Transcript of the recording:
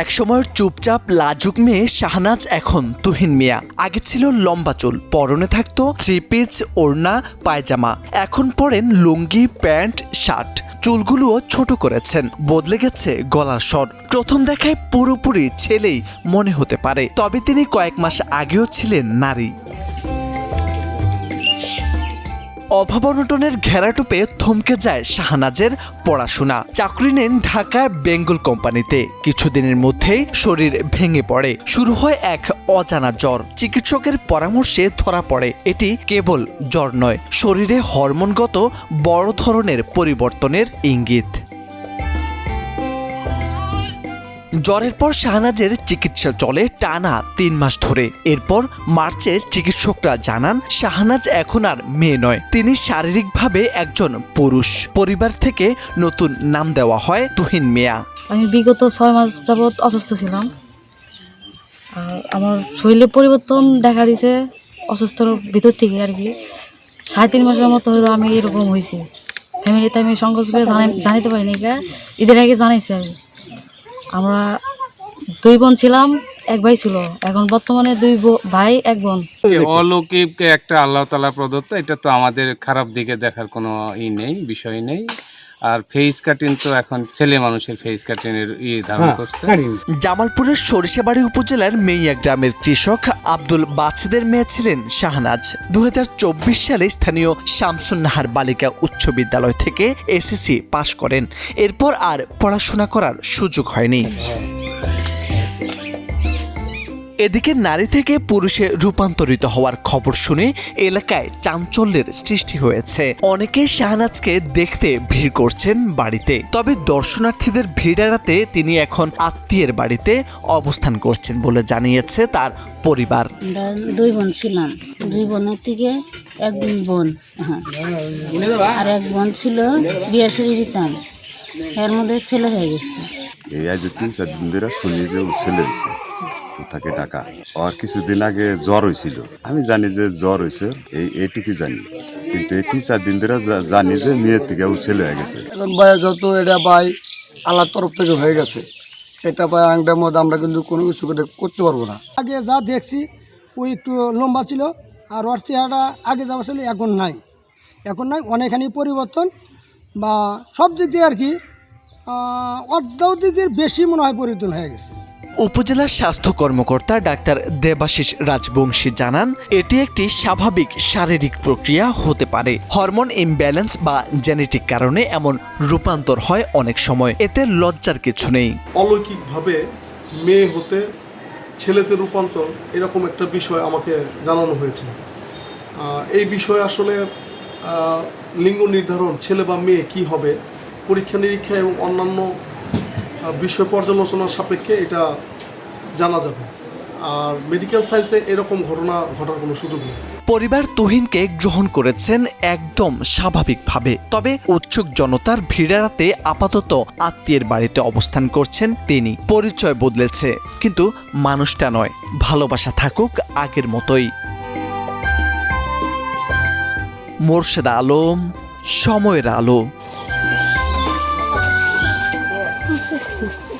একসময়ের চুপচাপ লাজুক মেয়ে শাহনাজ এখন তুহিন মিয়া। আগে ছিল লম্বা চুল, পরনে থাকতো থ্রি পিচ ওড়না, পায়জামা। এখন পরেন লুঙ্গি, প্যান্ট, শার্ট। চুলগুলোও ছোট করেছেন, বদলে গেছে গলার স্বর। প্রথম দেখায় পুরোপুরি ছেলেই মনে হতে পারে, তবে তিনি কয়েক মাস আগেও ছিলেন নারী। অভাব অনটনের ঘেরাটুপে থমকে যায় শাহনাজের পড়াশোনা। চাকরি নেন ঢাকার বেঙ্গল কোম্পানিতে। কিছুদিনের মধ্যেই শরীর ভেঙে পড়ে। শুরু হয় এক অজানা জ্বর। চিকিৎসকের পরামর্শে ধরা পড়ে। এটি কেবল জ্বর নয়, শরীরে হরমোনগত বড় ধরনের পরিবর্তনের ইঙ্গিত। জ্বরের পর শাহনাজের চিকিৎসা চলে টানা তিন মাস ধরে। এরপর মার্চে চিকিৎসকরা জানান, শাহনাজ এখন আর মেয়ে নয়। তিনি শারীরিকভাবে একজন পুরুষ। পরিবার থেকে নতুন নাম দেওয়া হয় তুহিন মিয়া। আমি বিগত ছয় মাস যাবৎ অসুস্থ ছিলাম। আর আমার শরীরে পরিবর্তন দেখা দিছে, অসুস্থর ভিতর থেকে আর কি। সাড়ে তিন মাসের মতো হলো আমি এরকম হয়েছি। ফ্যামিলিতে আমি সংকোচ করে জানাই- জানাতে পারিনি কে ঈদের আগে জানাইছি আমি আমরা দুই বোন ছিলাম, এক ভাই ছিল। এখন বর্তমানে দুই ভাই, এক বোন। অলৌকিক একটা আল্লাহ তালা প্রদত্ত, এটা তো আমাদের খারাপ দিকে দেখার কোনো ই নেই বিষয় নেই। আর ফেস কাটিং তো এখন ছেলে মানুষের ফেস কাটিং এর ই ধারণ করছে। জামালপুরের সরিষাবাড়ি উপজেলার মেইয়া গ্রামের কৃষক আব্দুল বাছিদের মেয়ে ছিলেন শাহনাজ। দু হাজার চব্বিশ সালে স্থানীয় শামসুন্নাহার বালিকা উচ্চ বিদ্যালয় থেকে এসএসসি পাশ করেন। এরপর আর পড়াশোনা করার সুযোগ হয়নি। এদিকে নারী থেকে পুরুষে রূপান্তরিত হওয়ার খবর শুনে এলাকায় চাঞ্চল্যের সৃষ্টি হয়েছে। অনেকে শাহনাজকে দেখতে ভিড় করছেন বাড়িতে তবে দর্শনার্থীদের ভিড় এড়াতে তিনি এখন আত্মীয়ের বাড়িতে অবস্থান করছেন বলে জানিয়েছে তার পরিবার। দুই বোন ছিলাম। দুই বোনের থেকে এক বোন হ্যাঁ। আর এক বোন ছিল বিয়ে সারি দিতাম। এর মধ্যে ছেলে হয়ে গেছে। এই আজ তিন চার দিন ধরে শুনি যে ছেলে হয়েছে। তাকে ডাকা আর কিছুদিন আগে জ্বর হয়েছিল আমি জানি যে জ্বর হয়েছে এই এইটুকু জানি। কিন্তু এই তিন চার দিন ধরে জানি যে মেয়ের থেকে ও ছেলে হয়ে গেছে। এখন যত এটা ভাই আল্লাহর তরফ থেকে হয়ে গেছে, এটা ভাই আংটার মধ্যে আমরা কিন্তু কোনো কিছু করতে পারব না। আগে যা দেখছি ওই একটু লম্বা ছিল, আর ওর চেহারাটা আগে যাওয়া ছিল, এখন নাই। এখন নাই, অনেকখানি পরিবর্তন বা সব দিক দিয়ে আর কি অর্ধেক দিকের বেশি মনে হয় পরিবর্তন হয়ে গেছে। উপজেলার স্বাস্থ্য কর্মকর্তা ডাক্তার দেবাশিস রাজবংশী জানান, এটি একটি স্বাভাবিক শারীরিক প্রক্রিয়া হতে পারে। হরমোন ইমব্যালেন্স বা জেনেটিক কারণে এমন রূপান্তর হয় অনেক সময়। এতে লজ্জার কিছু নেই। অলৌকিকভাবে মেয়ে হতে ছেলেতে রূপান্তর এরকম একটা বিষয় আমাকে জানানো হয়েছে। এই বিষয়ে আসলে লিঙ্গ নির্ধারণ, ছেলে বা মেয়ে কি হবে পরীক্ষা নিরীক্ষা এবং অন্যান্য বিষয় পর্যালোচনার সাপেক্ষে এটা জানা যাবে। আর মেডিকেল সায়েন্সে এরকম ঘটনা ঘটার কোনো সুযোগ নেই। পরিবার তুহিনকে গ্রহণ করেছেন একদম স্বাভাবিকভাবে। তবে উৎসুক জনতার ভিড় এড়াতে আপাতত আত্মীয়ের বাড়িতে অবস্থান করছেন তিনি। পরিচয় বদলেছে, কিন্তু মানুষটা নয়, ভালোবাসা থাকুক আগের মতোই। মোর্শেদা আলম, সময়ের আলো। Thank you.